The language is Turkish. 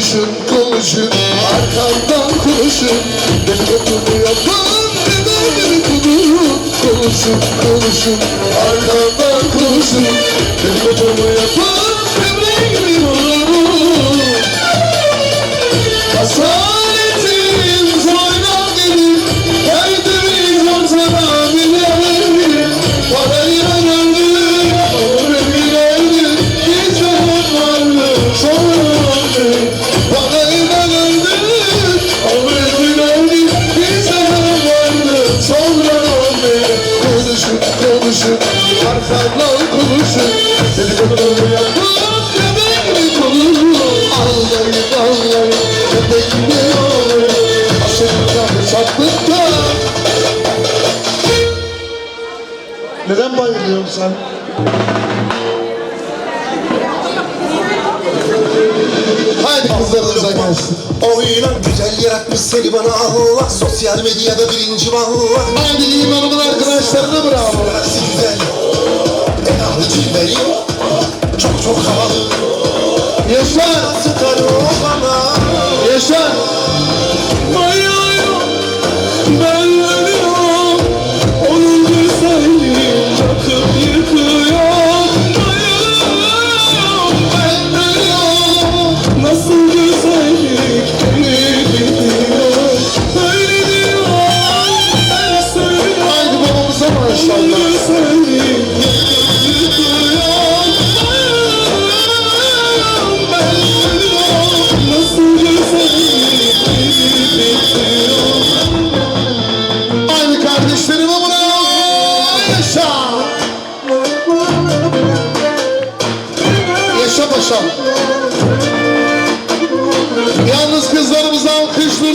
konuşun konuşun Arkamdan konuşun Dedikodumu yapın Neden dedikodu Konuşun konuşun Arkamdan konuşun Dedikodumu yapın Neden dedikodu Asaletim Neden bayılıyorsun sen? Haydi kızlarınıza gelsin. Oyuna güzel yaratmış seni bana Allah Sosyal medyada birinci valla Haydi imanımın arkadaşlarına Yaşa, Sıkar Yaşa. Yaşa paşam. Yalnız kızlarımıza alkışlar